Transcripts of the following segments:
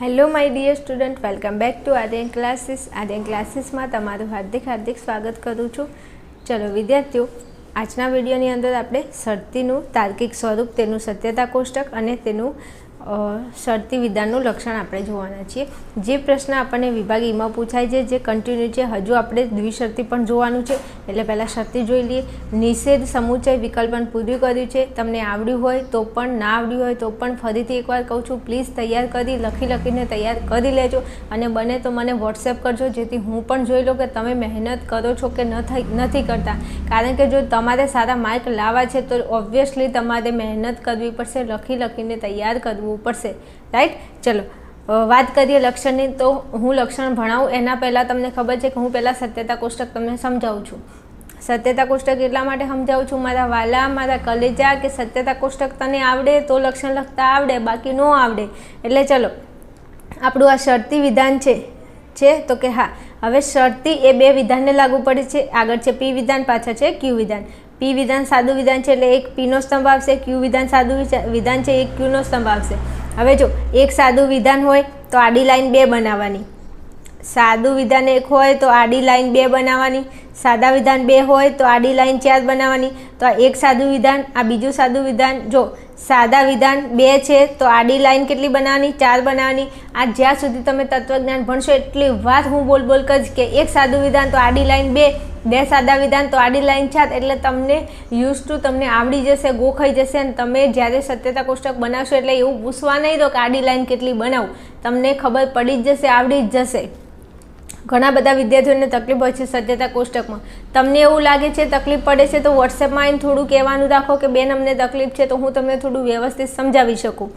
Hello my dear student welcome back to Aryan classes Aryan ક્લાસીસમાં તમારું હાર્દિક હાર્દિક સ્વાગત કરું છું. ચલો, વિદ્યાર્થીઓ, આજના વિડીયોની અંદર આપણે શરતીનું તાર્કિક સ્વરૂપ, તેનું સત્યતા કોષ્ટક અને તેનું શરતી વિધાનનું લક્ષણ આપણે જોવાના છીએ. જે પ્રશ્ન આપણને વિભાગ ઈમાં પૂછાય છે, જે કન્ટિન્યુ છે, હજુ આપણે દ્વિશરતી પણ જોવાનું છે. એટલે પહેલાં શરતી જોઈ લઈએ. નિષેધ સમુચય વિકલ્પન પૂર્યું કર્યું છે. તમને આવડ્યું હોય તો પણ, ના આવડ્યું હોય તો પણ ફરીથી એકવાર કહું છું પ્લીઝ તૈયાર કરી, લખી લખીને તૈયાર કરી લેજો. અને બને તો મને વોટ્સએપ કરજો, જેથી હું પણ જોઈ લઉં કે તમે મહેનત કરો છો કે નથી કરતા. કારણ કે જો તમારે સારા માર્ક લાવવા છે, તો ઓબ્વિયસલી તમારે મહેનત કરવી પડશે, લખી લખીને તૈયાર કરવું પડશે રાઈટ ચલો વાત કરીએ લક્ષણની, તો હું લક્ષણ ભણાવું, એના પહેલાં તમને ખબર છે કે હું પહેલાં સત્યતા કોષ્ટક તમને સમજાવું છું. સત્યતા કોષ્ટક એટલા માટે સમજાવું છું, મારા વાલા, મારા કલેજા કે સત્યતા કોષ્ટક તને આવડે તો લક્ષણ લખતા આવડે, બાકી ન આવડે. એટલે ચલો, આપણું આ શરતી વિધાન છે છે? તો કે હા, હવે શરતી એ બે વિધાનને લાગુ પડે છે. આગળ છે પી વિધાન, પાછળ છે ક્યુ વિધાન. પી વિધાન સાદું વિધાન છે એટલે એક પીનો સ્તંભ આવશે, ક્યુ વિધાન સાદું વિધાન છે એક ક્યુનો સ્તંભ આવશે. હવે જો, એક સાદું વિધાન હોય તો આડી લાઈન બે બનાવવાની. સાદું વિધાન એક હોય તો આડી લાઈન બે બનાવવાની. સાદા વિધાન બે હોય તો આડી લાઈન ચાર બનાવવાની. તો આ એક સાદું વિધાન, આ બીજું સાદું વિધાન, જો સાદા વિધાન બે છે, તો આડી લાઈન કેટલી બનાવવાની? ચાર બનાવવાની. આ જ્યાં સુધી તમે તત્વજ્ઞાન ભણશો એટલી વાત હું બોલ બોલ કરીશ કે એક સાદું વિધાન તો આડી લાઈન બે બે સાદા વિધાન તો આડી લાઈન છાત એટલે તમને યુઝ ટુ તમને આવડી જશે, ગોખાઈ જશે અને તમે જ્યારે સત્યતા કોષ્ટક બનાવશો એટલે એવું પૂછવા નહીં દો કે આડી લાઈન કેટલી બનાવું. તમને ખબર પડી જ જશે, આવડી જ જશે. ઘણા બધા વિદ્યાર્થીઓને તકલીફ હોય છે સત્યતા કોષ્ટકમાં. તમને એવું લાગે છે તકલીફ પડે છે તો વોટ્સએપમાં આવીને થોડું કહેવાનું રાખો કે બેન, અમને તકલીફ છે તો હું તમને થોડું વ્યવસ્થિત સમજાવી શકું.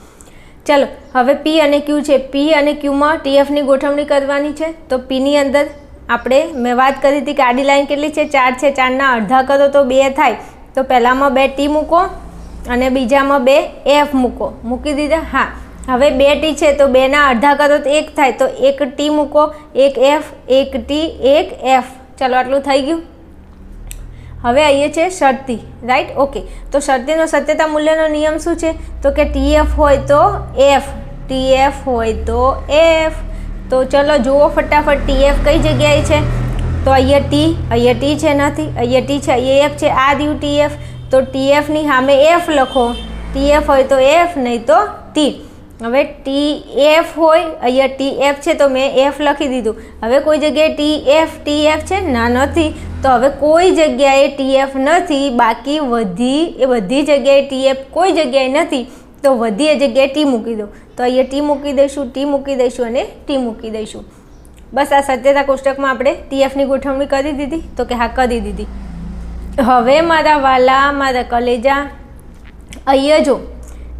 ચલો, હવે પી અને ક્યુ છે. પી અને ક્યુમાં ટીએફની ગોઠવણી કરવાની છે. તો પીની અંદર આપણે મેં વાત કરી હતી કે આડી લાઈન કેટલી છે? ચાર છે. ચારના અડધા કરો તો બે થાય. તો પહેલામાં બે ટી મૂકો અને બીજામાં બે એફ મૂકો. મૂકી દીધા? હા. હવે બે ટી છે તો બેના અડધા કરો તો એક થાય. તો એક ટી મૂકો, એક એફ એક ટી એક એફ ચલો આટલું થઈ ગયું. હવે અહીંયા છે શરતી રાઈટ ઓકે તો શરતીનો સત્યતા મૂલ્યનો નિયમ શું છે? તો કે ટીએફ હોય તો એફ ટીએફ હોય તો એફ તો ચલો જુઓ ફટાફટ ટીએફ કઈ જગ્યાએ છે? તો અહીંયા ટી અહીંયા ટી છે નથી અહીંયા ટી છે, અહીંયા એફ છે. આ રહ્યું ટીએફ તો ટીએફની સામે એફ લખો. ટીએફ હોય તો એફ નહીં તો ટી હવે ટી એફ હોય, અહીંયા ટી એફ છે તો મેં એફ લખી દીધું. હવે કોઈ જગ્યાએ ટી એફ ટી એફ છે ના નથી, તો હવે કોઈ જગ્યાએ ટી એફ નથી, બાકી વધી, એ બધી જગ્યાએ ટી એફ કોઈ જગ્યાએ નથી, તો વધી એ જગ્યાએ ટી મૂકી દો તો અહીંયા ટી મૂકી દઈશું ટી મૂકી દઈશું અને ટી મૂકી દઈશું. બસ આ સત્યતા કોષ્ટકમાં આપણે ટી એફની ગોઠવણી કરી દીધી. તો કે હા, કરી દીધી. હવે મારા વાલા, મારા કલેજા, અહીંયા જો,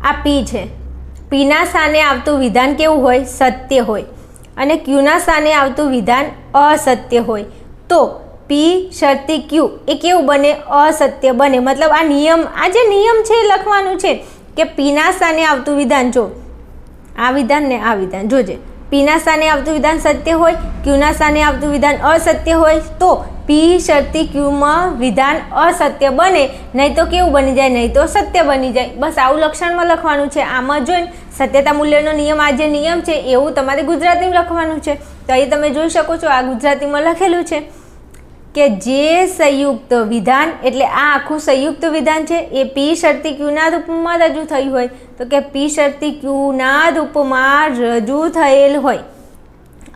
આ પી છે. પીના સ્થાને આવતું વિધાન કેવું હોય? સત્ય હોય. અને ક્યુના સ્થાને આવતું વિધાન અસત્ય હોય. તો પી શરતી ક્યુ એ કેવું બને? અસત્ય બને. મતલબ આ નિયમ, આ જે નિયમ છે એ લખવાનું છે કે પીના સ્થાને આવતું વિધાન જો, આ વિધાન ને આ વિધાન જોજે. પીના સ્થાને આવતું વિધાન સત્ય હોય ક્યુના સ્થાને આવતું વિધાન અસત્ય હોય, તો પી શરતી ક્યુમાં વિધાન અસત્ય બને. નહીં તો કેવું બની જાય? નહીં તો સત્ય બની જાય. બસ આવું લક્ષણમાં લખવાનું છે. આમાં જોઈને સત્યતા મૂલ્યનો નિયમ આ જે નિયમ છે, એવું તમારે ગુજરાતીમાં લખવાનું છે. તો અહીં તમે જોઈ શકો છો, આ ગુજરાતીમાં લખેલું છે કે જે સંયુક્ત વિધાન, એટલે આ આખું સંયુક્ત વિધાન છે, એ પી શરતી ક્યુના રૂપમાં રજૂ થયું હોય. તો કે પી શરતી ક્યુના રૂપમાં રજૂ થયેલ હોય.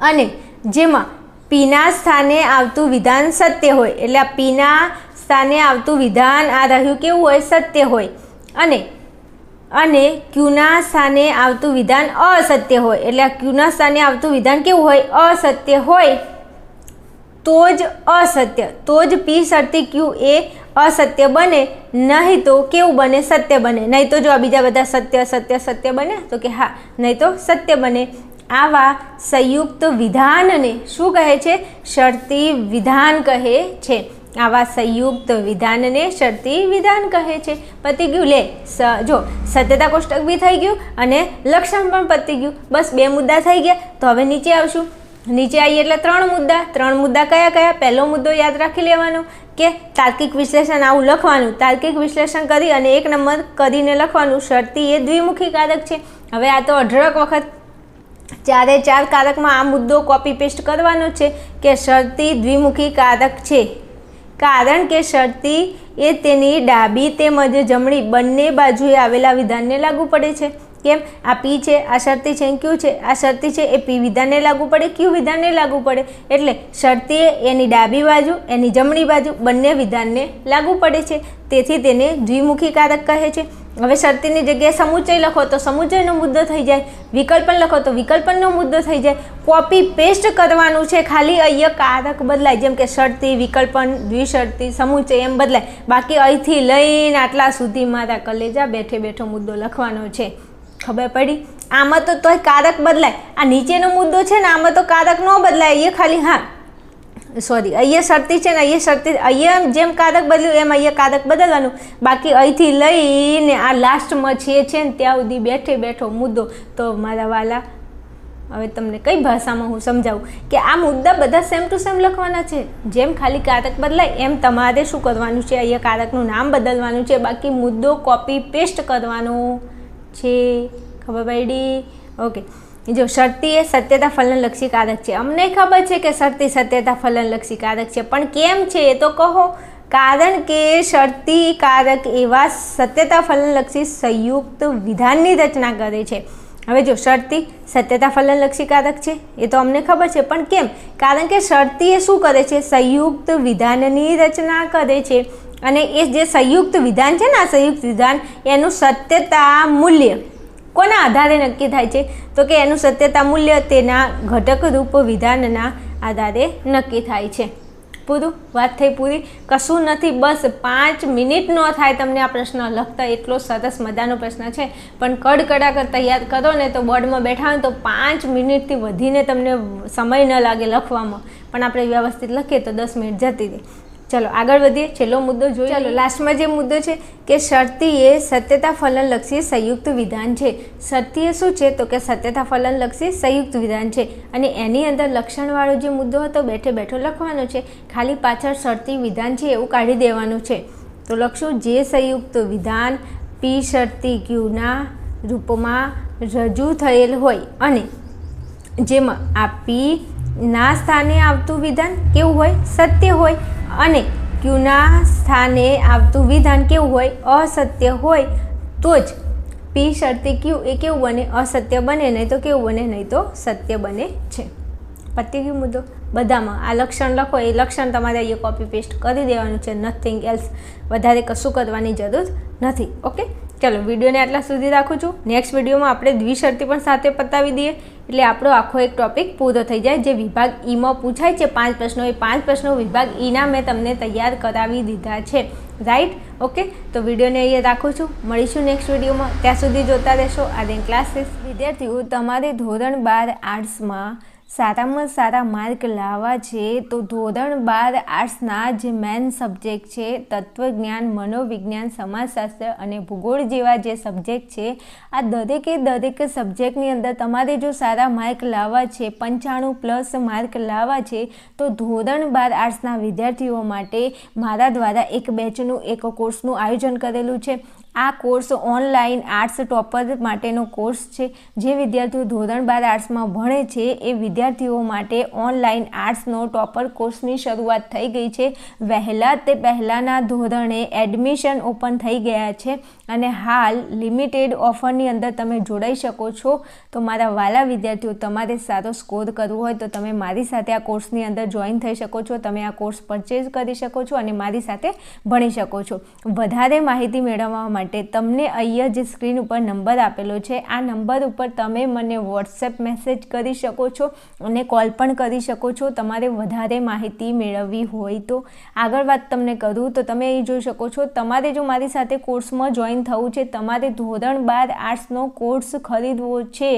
અને જેમાં પીના સ્થાને આવતું વિધાન સત્ય હોય. એટલે પીના સ્થાને આવતું વિધાન આ રહ્યું કેવું હોય? સત્ય હોય. અને અને ક્યુના સ્થાને આવતું વિધાન અસત્ય હોય. એટલે ક્યુના સ્થાને આવતું વિધાન કેવું હોય? અસત્ય હોય. તો જ અસત્ય. તો જ પી શરતી ક્યુ એ અસત્ય બને, નહીં તો કેવું બને? સત્ય બને. નહીં તો જો આ બીજા બધા સત્ય સત્ય સત્ય બને, તો કે હા, નહીં તો સત્ય બને. આવા સંયુક્ત વિધાનને શું કહે છે? શરતી વિધાન કહે છે. આવા સંયુક્ત વિધાનને શરતી વિધાન કહે છે. પતી ગયું, લે, સ, જો, સત્યતા કોષ્ટક બી થઈ ગયું અને લક્ષણ પણ પતી ગયું. બસ બે મુદ્દા થઈ ગયા. તો હવે નીચે આવશું. નીચે આવીએ એટલે ત્રણ મુદ્દા. ત્રણ મુદ્દા કયા કયા? પહેલો મુદ્દો યાદ રાખી લેવાનો. કે તાર્કિક વિશ્લેષણ આવું લખવાનું. તાર્કિક વિશ્લેષણ કરી અને એક નંબર કરીને લખવાનું. શરતી એ દ્વિમુખી કારક છે. હવે આ તો અઢળક વખત ચારે ચાર કારકમાં આ મુદ્દો કોપી પેસ્ટ કરવાનો છે કે શરતી દ્વિમુખી કારક છે. કારણ કે શરતી એ તેની ડાબી તેમજ જમણી બંને બાજુએ આવેલા વિધાનને લાગુ પડે છે. કેમ? આ પી છે, આ શરતી છે ક્યુ છે? આ શરતી છે, એ પી વિધાનને લાગુ પડે, ક્યુ વિધાનને લાગુ પડે? એટલે શરતી એની ડાબી બાજુ, એની જમણી બાજુ બંને વિધાનને લાગુ પડે છે. તેથી તેને દ્વિમુખી કારક કહે છે. હવે શરતીની જગ્યાએ સમુચય લખો તો સમુચયનો મુદ્દો થઈ જાય. વિકલ્પન લખો તો વિકલ્પનનો મુદ્દો થઈ જાય. કોપી પેસ્ટ કરવાનું છે, ખાલી અહીંયા કારક બદલાય. જેમ કે શરતી, વિકલ્પન, દ્વિશરતી સમુચય એમ બદલાય. બાકી અહીંથી લઈને આટલા સુધી મારા કલેજા બેઠે બેઠો મુદ્દો લખવાનો છે. ખબર પડી? આમાં તો તોય કારક બદલાય. આ નીચેનો મુદ્દો છે ને, આમાં તો કારક ન બદલાય એ ખાલી હા. સોરી અહીંયા શરતી છે ને, અહીંયા શરતી, અહીંયા જેમ કારક બદલ્યું, એમ અહીંયા કારક બદલવાનું. બાકી અહીંથી લઈને આ લાસ્ટમાં છે છે ને, ત્યાં સુધી બેઠે બેઠો મુદ્દો. તો મારા વાલા, હવે તમને કઈ ભાષામાં હું સમજાવું? કે આ મુદ્દા બધા સેમ ટુ સેમ લખવાના છે. જેમ ખાલી કારક બદલાય, એમ તમારે શું કરવાનું છે? અહીંયા કારકનું નામ બદલવાનું છે. બાકી મુદ્દો કોપી પેસ્ટ કરવાનો. છે? ખબર પડી? ઓકે. જો શરતી એ સત્યતા ફલનલક્ષી કારક છે. અમને ખબર છે કે શરતી સત્યતા ફલનલક્ષી કારક છે. પણ કેમ છે એ તો કહો. કારણ કે શરતી કારક એવા સત્યતા ફલનલક્ષી સંયુક્ત વિધાનની રચના કરે છે. હવે જો શરતી સત્યતા ફલનલક્ષી કારક છે, એ તો અમને ખબર છે, પણ કેમ? કારણ કે શરતી એ શું કરે છે? સંયુક્ત વિધાનની રચના કરે છે. અને એ જે સંયુક્ત વિધાન છે ને, આ સંયુક્ત વિધાન, એનું સત્યતા મૂલ્ય કોના આધારે નક્કી થાય છે? તો કે એનું સત્યતા મૂલ્ય તેના ઘટક રૂપ વિધાનના આધારે નક્કી થાય છે. પૂરું? વાત થઈ પૂરી? કશું નથી, બસ પાંચ મિનિટ ન થાય તમને આ પ્રશ્ન લખતા. એટલો સરસ મજાનો પ્રશ્ન છે. પણ કડકડાકર તૈયાર કરો ને તો બોર્ડમાં બેઠા હોય તો પાંચ મિનિટથી વધીને તમને સમય ન લાગે લખવામાં. પણ આપણે વ્યવસ્થિત લખીએ તો દસ મિનિટ જતી રહી. ચલો આગળ વધીએ. છેલ્લો મુદ્દો જોઈએ ચલો લાસ્ટમાં જે મુદ્દો છે કે શરતી એ સત્યતા ફલનલક્ષી સંયુક્ત વિધાન છે. શરતી એ શું છે? તો કે સત્યતા ફલનલક્ષી સંયુક્ત વિધાન છે. અને એની અંદર લક્ષણવાળો જે મુદ્દો હતો બેઠે બેઠો લખવાનો છે. ખાલી પાછળ શરતી વિધાન છે એવું કાઢી દેવાનું છે. તો લખશું જે સંયુક્ત વિધાન પી શરતી ક્યુના રૂપમાં રજૂ થયેલ હોય અને જેમાં આ પી ના સ્થાને આવતું વિધાન કેવું હોય? સત્ય હોય. અને ક્યુના સ્થાને આવતું વિધાન કેવું હોય? અસત્ય હોય. તો જ પી શરતી ક્યુ એ કેવું બને? અસત્ય બને, નહીં તો કેવું બને? નહીં તો સત્ય બને છે. પતી ગયું મુદ્દો? બધામાં. આ લક્ષણ લખો, એ લક્ષણ તમારે અહીંયા કોપી પેસ્ટ કરી દેવાનું છે. નથિંગ એલ્સ વધારે કશું કરવાની જરૂર નથી. ઓકે ચલો, વિડીયોને આટલા સુધી રાખું છું. નેક્સ્ટ વિડીયોમાં આપણે દ્વિશરતી પણ સાથે પતાવી દઈએ. એટલે આપણો આખો એક ટોપિક પૂરો થઈ જાય. જે વિભાગ ઈમાં પૂછાય છે, પાંચ પ્રશ્નો. એ પાંચ પ્રશ્નો વિભાગ ઈના મેં તમને તૈયાર કરાવી દીધા છે. રાઈટ ઓકે તો વિડીયોને અહીંયા રાખું છું. મળીશું નેક્સ્ટ વિડીયોમાં. ત્યાં સુધી જોતા રહેશો. આદેન ક્લાસીસ વિદ્યાર્થીઓ તમારે ધોરણ બાર આર્ટ્સમાં સારામાં સારા માર્ક લાવવા છે, તો ધોરણ બાર આર્ટ્સના જે મેન સબ્જેક્ટ છે, તત્વજ્ઞાન, મનોવિજ્ઞાન, સમાજશાસ્ત્ર અને ભૂગોળ જેવા જે સબ્જેક્ટ છે, આ દરેકે દરેક સબ્જેક્ટની અંદર તમારે જો સારા માર્ક લાવવા છે, પંચાણું પ્લસ માર્ક લાવવા છે, તો ધોરણ બાર આર્ટ્સના વિદ્યાર્થીઓ માટે મારા દ્વારા એક બેચનું, એક કોર્સનું આયોજન કરેલું છે. આ કોર્સ ઓનલાઈન આર્ટ્સ ટોપર માટેનો કોર્સ છે. જે વિદ્યાર્થીઓ ધોરણ બાર આર્ટ્સમાં ભણે છે, એ વિદ્યાર્થીઓ માટે ઓનલાઈન આર્ટ્સનો ટોપર કોર્સની શરૂઆત થઈ ગઈ છે. વહેલા તે પહેલાંના ધોરણે એડમિશન ઓપન થઈ ગયા છે. અને હાલ લિમિટેડ ઓફરની અંદર તમે જોડાઈ શકો છો. તો મારા વાલા વિદ્યાર્થીઓ, તમારે સારો સ્કોર કરવો હોય તો તમે મારી સાથે આ કોર્સની અંદર જોઈન થઈ શકો છો. તમે આ કોર્સ પરચેઝ કરી શકો છો અને મારી સાથે ભણી શકો છો. વધારે માહિતી મેળવવા માટે તમને અહીંયા જે સ્ક્રીન ઉપર નંબર આપેલો છે, આ નંબર ઉપર તમે મને વોટ્સએપ મેસેજ કરી શકો છો અને કોલ પણ કરી શકો છો. તમારે વધારે માહિતી મેળવવી હોય તો. આગળ વાત તમને કરું તો તમે અહીં જોઈ શકો છો, તમારે જો મારી સાથે કોર્સમાં જોઈન થવું છે, તમારે ધોરણ બાર આર્ટ્સનો કોર્સ ખરીદવો છે,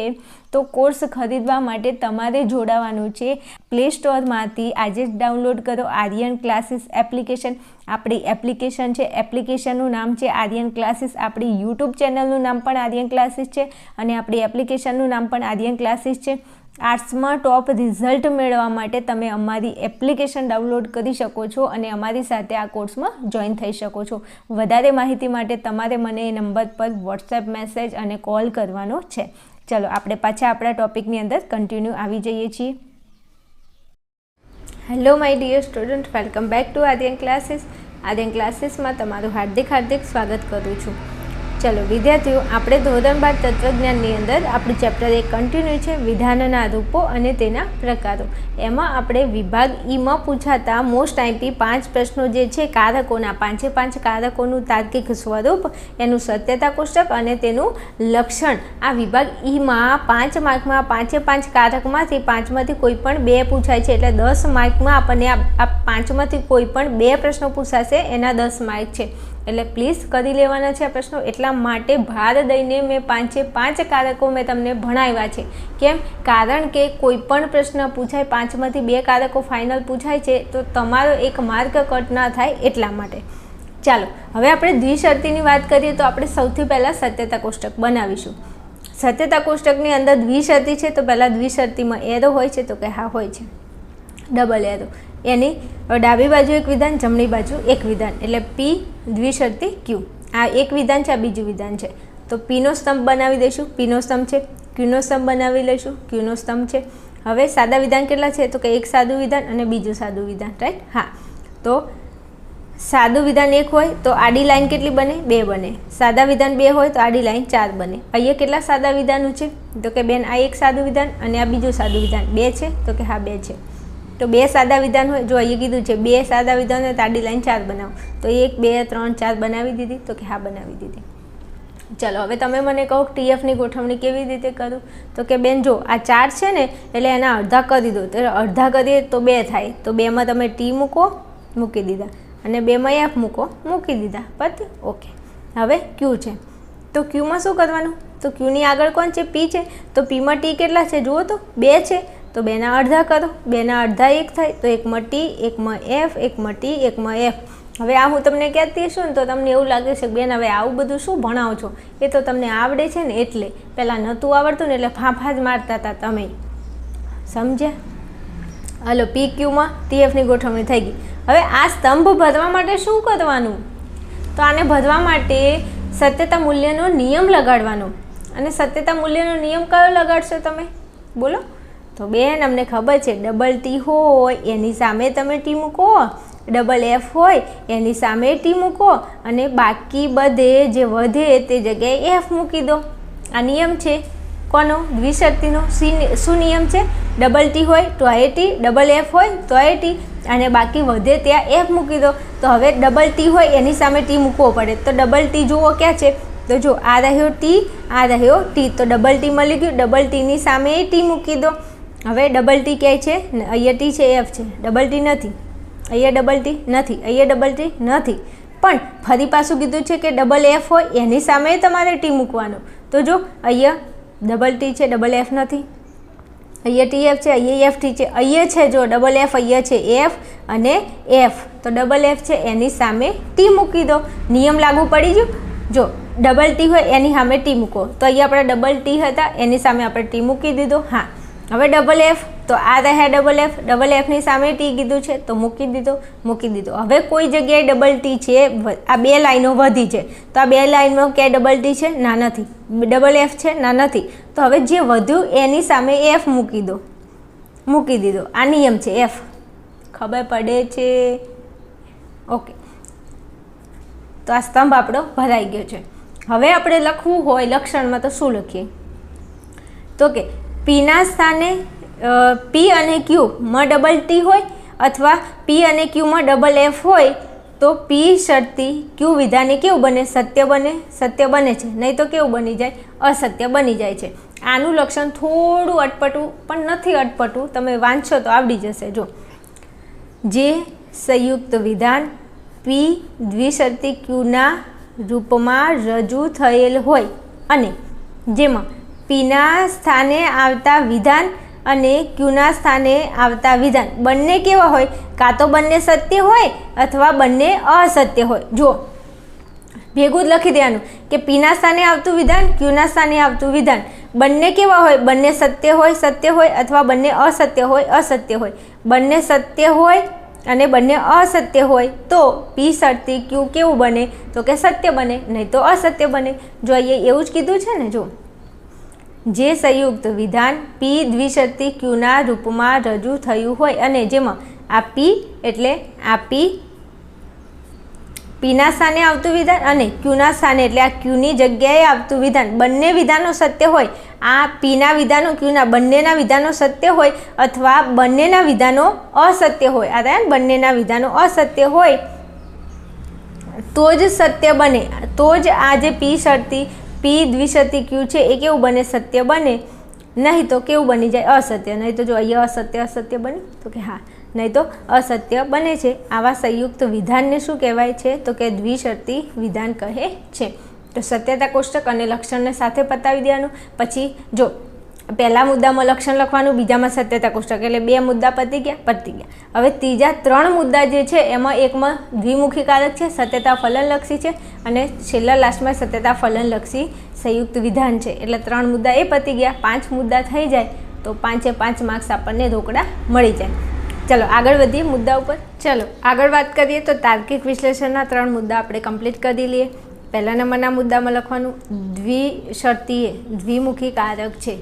તો કોર્સ ખરીદવા માટે તમારે જોડાવાનું છે. પ્લે સ્ટોરમાંથી આજે જ ડાઉનલોડ કરો આર્યન ક્લાસીસ એપ્લિકેશન આપણી એપ્લિકેશન છે એપ્લિકેશનનું નામ છે આર્યન ક્લાસીસ આપણી યુટ્યુબ ચેનલનું નામ પણ આર્યન ક્લાસીસ છે અને આપણી એપ્લિકેશનનું નામ પણ આર્યન ક્લાસીસ છે. આર્ટ્સમાં ટોપ રિઝલ્ટ મેળવવા માટે તમે અમારી એપ્લિકેશન ડાઉનલોડ કરી શકો છો અને અમારી સાથે આ કોર્સમાં જોઈન થઈ શકો છો. વધારે માહિતી માટે તમારે મને એ નંબર પર વોટ્સએપ મેસેજ અને કોલ કરવાનો છે. ચલો, આપણે પાછા આપણા ટોપિકની અંદર કન્ટિન્યુ આવી જઈએ છીએ. Hello my dear student welcome back to Aryan classes Aryan ક્લાસીસમાં તમારું હાર્દિક હાર્દિક સ્વાગત કરું છું. ચલો, વિદ્યાર્થીઓ, આપણે ધોરણ બાર તત્વજ્ઞાનની અંદર આપણું ચેપ્ટર એક કન્ટિન્યુ છે, વિધાનના રૂપો અને તેના પ્રકારો. એમાં આપણે વિભાગ ઈમાં પૂછાતા મોસ્ટ આઈપી પાંચ પ્રશ્નો જે છે, કારકોના પાંચે પાંચ કારકોનું તાર્કિક સ્વરૂપ, એનું સત્યતા કોષ્ટક અને તેનું લક્ષણ. આ વિભાગ ઈમાં પાંચ માર્કમાં, પાંચે પાંચ કારકમાંથી પાંચમાંથી કોઈ પણ બે પૂછાય છે, એટલે દસ માર્કમાં આપણને આ પાંચમાંથી કોઈ પણ બે પ્રશ્નો પૂછાશે, એના દસ માર્ક છે. એટલે પ્લીઝ કરી લેવાના છે આ પ્રશ્નો. એટલા માટે ભાર દઈને મેં પાંચે પાંચ કારકો મેં તમને ભણાવ્યા છે. કેમ? કારણ કે કોઈ પણ પ્રશ્ન પૂછાય, પાંચમાંથી બે કારકો ફાઇનલ પૂછાય છે, તો તમારો એક માર્ક કટ ના થાય એટલા માટે. ચાલો, હવે આપણે દ્વિશરતીની વાત કરીએ તો આપણે સૌથી પહેલાં સત્યતા કોષ્ટક બનાવીશું. સત્યતા કોષ્ટકની અંદર દ્વિશરતી છે, તો પહેલાં દ્વિશરતીમાં એરો હોય છે, તો કે હા, હોય છે. ડબલ એરો એની ડાબી બાજુ એક વિધાન, જમણી બાજુ એક વિધાન. એટલે પી દ્વિશરતી ક્યુ આ એક વિધાન છે, આ બીજું વિધાન છે. તો પીનો સ્તંભ બનાવી દઈશું. પીનો સ્તંભ છે ક્યુનો સ્તંભ બનાવી લઈશું. ક્યુનો સ્તંભ છે. હવે સાદા વિધાન કેટલા છે? તો કે એક સાદું વિધાન અને બીજું સાદું વિધાન રાઈટ હા. તો સાદું વિધાન એક હોય તો આડી લાઈન કેટલી બને? બે બને. સાદા વિધાન બે હોય તો આડી લાઈન ચાર બને. અહીંયા કેટલા સાદા વિધાનો છે? તો કે બેન, આ એક સાદું વિધાન અને આ બીજું સાદું વિધાન. બે છે? તો કે હા, બે છે. તો બે સાદા વિધાન હોય. જો અહીંયા કીધું છે બે સાદા વિધાન હોય તો આડી લાઈન ચાર બનાવો. તો એક, બે, ત્રણ, ચાર બનાવી દીધી તો કે હા બનાવી દીધી. ચલો, હવે તમે મને કહો ટીએફની ગોઠવણી કેવી રીતે કરું? તો કે બેન જો, આ ચાર છે ને, એટલે એના અડધા કરી દો. તો અડધા કરીએ તો બે થાય. તો બેમાં તમે ટી મૂકો, મૂકી દીધા. અને બેમાં એફ મૂકો, મૂકી દીધા. પતી? ઓકે. હવે ક્યુ છે? તો ક્યુમાં શું કરવાનું? તો ક્યુની આગળ કોણ છે? પી છે. તો પીમાં ટી કેટલા છે? જુઓ તો, બે છે. તો બેના અડધા કરો. બેના અડધા એક થાય, તો એકમાં ટી એકમાં એફ એકમાં ટી એકમાં એફ. હવે આ હું તમને કહેતી છું ને તો તમને એવું લાગે છે બેન, હવે આવું બધું શું ભણાવો છો એ તો તમને આવડે છે ને એટલે. પહેલાં નહોતું આવડતું ને એટલે ફાંફા જ મારતા હતા તમે. સમજ્યા? હલો, પી ક્યુમાં ટીએફની ગોઠવણી થઈ ગઈ. હવે આ સ્તંભ ભરવા માટે શું કરવાનું? તો આને ભરવા માટે સત્યતા મૂલ્યનો નિયમ લગાડવાનો. અને સત્યતા મૂલ્યનો નિયમ કયો લગાડશો તમે? બોલો. તો બેન, અમને ખબર છે ડબલ ટી હોય, એની સામે તમે ટી મૂકો. ડબલ એફ હોય, એની સામે ટી મૂકો. અને બાકી બધે જે વધે તે જગ્યાએ એફ મૂકી દો. આ નિયમ છે. કોનો? દ્વિશક્તિનો. શું નિયમ છે? ડબલ ટી હોય તો એ ટી ડબલ એફ હોય તો એ ટી અને બાકી વધે ત્યાં એફ મૂકી દો. તો હવે ડબલ ટી હોય, એની સામે ટી મૂકવો પડે. તો ડબલ ટી જુઓ ક્યાં છે? તો જો આ રહ્યો ટી આ રહ્યો ટી તો ડબલ ટી મળી ગયું. ડબલ ટીની સામે ટી મૂકી દો. હવે ડબલ ટી ક્યાંય છે? અહીંયા ટી છે એફ છે. ડબલ ટી નથી. અહીંયા ડબલ ટી નથી. અહીંયા ડબલ ટી નથી. પણ ફરી પાછું કીધું છે કે ડબલ એફ હોય, એની સામે તમારે ટી મૂકવાનો. તો જો, અહીંયા ડબલ ટી છે ડબલ એફ નથી. અહીંયા ટી એફ છે, અહીંયા એફ ટી છે. અહીંયા છે જો ડબલ એફ અહીંયા છે એફ અને એફ તો ડબલ એફ છે, એની સામે ટી મૂકી દો. નિયમ લાગુ પડી ગયું? જો ડબલ ટી હોય, એની સામે ટી મૂકો. તો અહીંયા આપણે ડબલ ટી હતા, એની સામે આપણે ટી મૂકી દીધો. હા. હવે ડબલ એફ તો આ રહ્યા ડબલ એફ ડબલ એફની સામે ટી કીધું છે, તો મૂકી દીધો મૂકી દીધો. હવે કોઈ જગ્યાએ ડબલ ટી છે આ બે લાઈનો વધી છે. તો આ બે લાઈનમાં ક્યાંય ડબલ ટી છે? ના નથી. ડબલ એફ છે, ના નથી. તો હવે જે વધ્યું એની સામે એફ મૂકી દો. મૂકી દીધો. આ નિયમ છે એફ ખબર પડે છે? ઓકે તો આ સ્તંભ આપણો ભરાઈ ગયો છે. હવે આપણે લખવું હોય, લક્ષણમાં તો શું લખીએ? તો કે પીના સ્થાને પી અને ક્યુ મ ડબલ ટી હોય અથવા પી અને ક્યુમાં ડબલ એફ હોય, તો પી શરતી ક્યુ વિધાને કેવું બને? સત્ય બને સત્ય બને છે. નહીં તો કેવું બની જાય? અસત્ય બની જાય છે. આનું લક્ષણ થોડું અટપટું પણ નથી અટપટું. તમે વાંચશો તો આવડી જશે. જો. જે સંયુક્ત વિધાન પી દ્વિશરતી ક્યુના રૂપમાં રજૂ થયેલ હોય અને જેમાં પીના સ્થાને આવતા વિધાન અને ક્યુના સ્થાને આવતા વિધાન. બંને કેવા હોય? કાં તો બંને સત્ય હોય અથવા બંને અસત્ય હોય? જો ભેગું જ લખી દેવાનું કે પીના સ્થાને આવતું વિધાન, ક્યુના સ્થાને આવતું વિધાન. બંને કેવા હોય? બંને સત્ય હોય સત્ય હોય અથવા બંને અસત્ય હોય અસત્ય હોય? બંને સત્ય હોય અને બંને અસત્ય હોય. તો પી શરતી ક્યુ કેવું બને? તો કે સત્ય બને, નહીં તો અસત્ય બને. જો અહીંયા એવું જ કીધું છે ને જો જે સંયુક્ત વિધાન પી દ્વિશક્તિ ક્યુના રૂપમાં રજૂ થયું હોય અને જેમાં આ પી એટલે આ પી પીના સ્થાને આવતું વિધાન અને ક્યુના સ્થાને એટલે આ ક્યુની જગ્યાએ આવતું વિધાન. બંને વિધાનો સત્ય હોય. આ પીના વિધાનો ક્યુના બંનેના વિધાનો સત્ય હોય અથવા બંનેના વિધાનો અસત્ય હોય. આ થાય બંનેના વિધાનો અસત્ય હોય. તો જ સત્ય બને. તો જ આ જે પી શરતી પી દ્વિશરતી ક્યુ છે, એ કેવું બને? સત્ય બને. નહીં તો કેવું બની જાય? અસત્ય. નહીં તો જો અહીંયા અસત્ય અસત્ય બને, તો કે હા. નહીં તો અસત્ય બને છે. આવા સંયુક્ત વિધાનને શું કહેવાય છે? તો કે દ્વિશરતી વિધાન કહે છે. તો સત્યતા કોષ્ટક અને લક્ષણને સાથે પતાવી દેવાનું. પછી જો પહેલા મુદ્દામાં લક્ષણ લખવાનું, બીજામાં સત્યતા કોષ્ટક. એટલે બે મુદ્દા પતી ગયા પતી ગયા. હવે ત્રીજા ત્રણ મુદ્દા જે છે, એમાં એકમાં દ્વિમુખી કારક છે, સત્યતા ફલનલક્ષી છે અને છેલ્લા લાસ્ટમાં સત્યતા ફલનલક્ષી સંયુક્ત વિધાન છે. એટલે ત્રણ મુદ્દા એ પતી ગયા. પાંચ મુદ્દા થઈ જાય તો પાંચે પાંચ માર્ક્સ આપણને રોકડા મળી જાય. ચલો, આગળ વધીએ મુદ્દા ઉપર. ચલો, આગળ વાત કરીએ તો તાર્કિક વિશ્લેષણના ત્રણ મુદ્દા આપણે કમ્પ્લીટ કરી લઈએ. પહેલા નંબરના મુદ્દામાં લખવાનું દ્વિશર્તીય દ્વિમુખી કારક છે.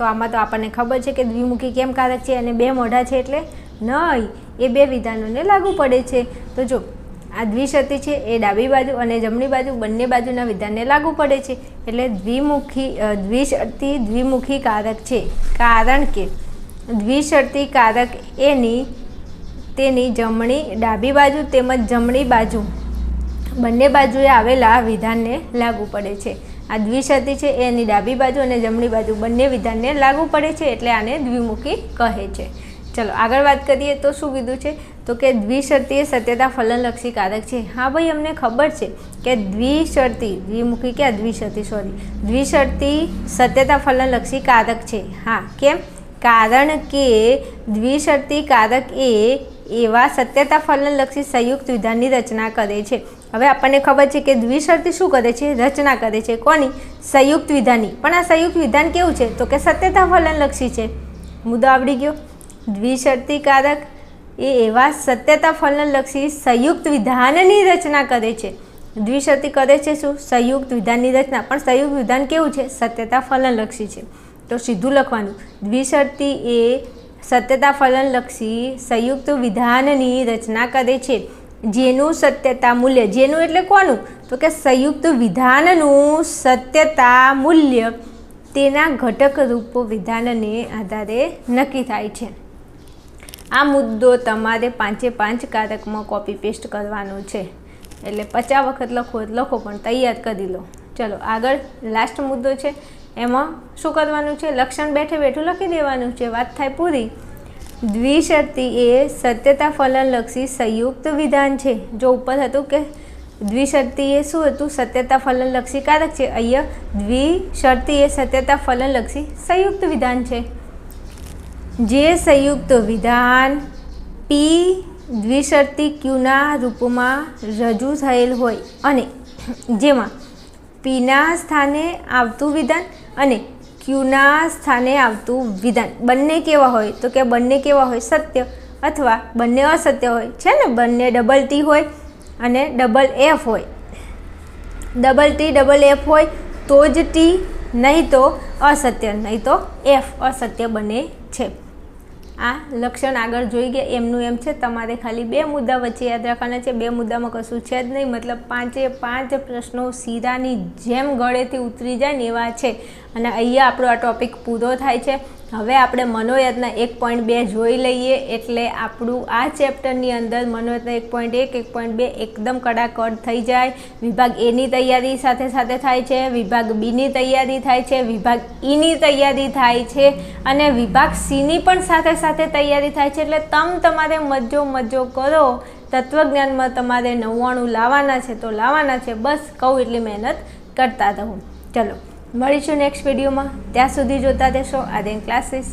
તો આમાં તો આપણને ખબર છે કે દ્વિમુખી કેમ કારક છે અને બે મોઢા છે એટલે નહીં એ બે વિધાનોને લાગુ પડે છે. તો જો, આ દ્વિશરતી છે એ ડાબી બાજુ અને જમણી બાજુ બંને બાજુના વિધાનને લાગુ પડે છે. એટલે દ્વિમુખી દ્વિશરતી દ્વિમુખી કારક છે. કારણ કે દ્વિશરતી કારક એની, તેની જમણી ડાબી બાજુ તેમજ જમણી બાજુ બંને બાજુએ આવેલા વિધાનને લાગુ પડે છે. આ દ્વિશરતી છે એની ડાબી બાજુ અને જમણી બાજુ બંને વિધાનને લાગુ પડે છે, એટલે આને દ્વિમુખી કહે છે. ચલો, આગળ વાત કરીએ તો શું કીધું છે? તો કે દ્વિશરતી સત્યતા ફલનલક્ષી કારક છે. હા ભાઈ, અમને ખબર છે કે દ્વિશરતી દ્વિમુખી કે દ્વિશરતી સોરી દ્વિશરતી સત્યતા ફલનલક્ષી કારક છે. હા, કેમ? કારણ કે દ્વિશરતી કારક એ એવા સત્યતા ફલનલક્ષી સંયુક્ત વિધાનની રચના કરે છે. હવે આપણને ખબર છે કે દ્વિશરતી શું કરે છે? રચના કરે છે. કોની? સંયુક્ત વિધાનની. પણ આ સંયુક્ત વિધાન કેવું છે? તો કે સત્યતા ફલનલક્ષી છે. મુદ્દો આવડી ગયો. દ્વિશરતીકારક એ એવા સત્યતા ફલનલક્ષી સંયુક્ત વિધાનની રચના કરે છે. દ્વિશરતી કરે છે શું? સંયુક્ત વિધાનની રચના. પણ સંયુક્ત વિધાન કેવું છે? સત્યતા ફલનલક્ષી છે. તો સીધું લખવાનું. દ્વિશરતી એ સત્યતા ફલનલક્ષી સંયુક્ત વિધાનની રચના કરે છે. જેનું સત્યતા મૂલ્ય, જેનું એટલે કોનું? તો કે સંયુક્ત વિધાનનું સત્યતા મૂલ્ય તેના ઘટક રૂપો વિધાનને આધારે નક્કી થાય છે. આ મુદ્દો તમારે પાંચે પાંચ કારકમાં કોપી પેસ્ટ કરવાનો છે. એટલે પચાસ વખત લખો લખો પણ તૈયાર કરી લો. ચલો, આગળ લાસ્ટ મુદ્દો છે. એમાં શું કરવાનું છે? લક્ષણ બેઠે બેઠું લખી દેવાનું છે. વાત થાય પૂરી. દ્વિશર્તી એ સત્યતા ફલનલક્ષી સંયુક્ત વિધાન છે. જો ઉપર હતું કે દ્વિશર્તી એ શું હતું? સત્યતા ફલનલક્ષી કારક છે. અહીંયા દ્વિશર્તી એ સત્યતા ફલનલક્ષી સંયુક્ત વિધાન છે. જે સંયુક્ત વિધાન પી દ્વિશરતી ક્યુના રૂપમાં રજૂ થયેલ હોય અને જેમાં પીના સ્થાને આવતું વિધાન અને ક્યુના સ્થાને આવતું વિધાન. બંને કેવા હોય તો કે બંને કેવા હોય? સત્ય અથવા બંને અસત્ય હોય? છે ને? બંને ડબલ ટી હોય અને ડબલ એફ હોય. ડબલ ટી ડબલ એફ હોય તો જ ટી નહીં તો અસત્ય, નહીં તો એફ અસત્ય બને છે. આ લક્ષણ આગળ જોઈ ગયા. એમનું એમ છે, તમારે ખાલી બે મુદ્દા વચ્ચે યાદ રાખવાના છે. બે મુદ્દામાં કશું છે જ નહીં. મતલબ પાંચે પાંચ પ્રશ્નો સીરાની જેમ ગળેથી ઉતરી જાય ને એવા છે. અને અહીંયા આપણો આ ટોપિક પૂરો થાય છે. હવે આપણે મનોયત્ન એક પોઈન્ટ બે જોઈ લઈએ એટલે આપણું આ ચેપ્ટરની અંદર મનોયત્ન એક પોઈન્ટ એક એક પોઈન્ટ બે એકદમ કડાકડ થઈ જાય. વિભાગ એની તૈયારી સાથે સાથે થાય છે, વિભાગ બીની તૈયારી થાય છે, વિભાગ ઈની તૈયારી થાય છે અને વિભાગ સીની પણ સાથે સાથે તૈયારી થાય છે. એટલે તમ તમારે મજો મજો કરો. તત્વજ્ઞાનમાં તમારે નવ્વાણું લાવવાના છે તો લાવવાના છે. બસ કહું એટલી મહેનત કરતા રહો. ચલો. મળીશું નેક્સ્ટ વિડીયોમાં ત્યાં સુધી જોતા રહેશો. આર્યન ક્લાસીસ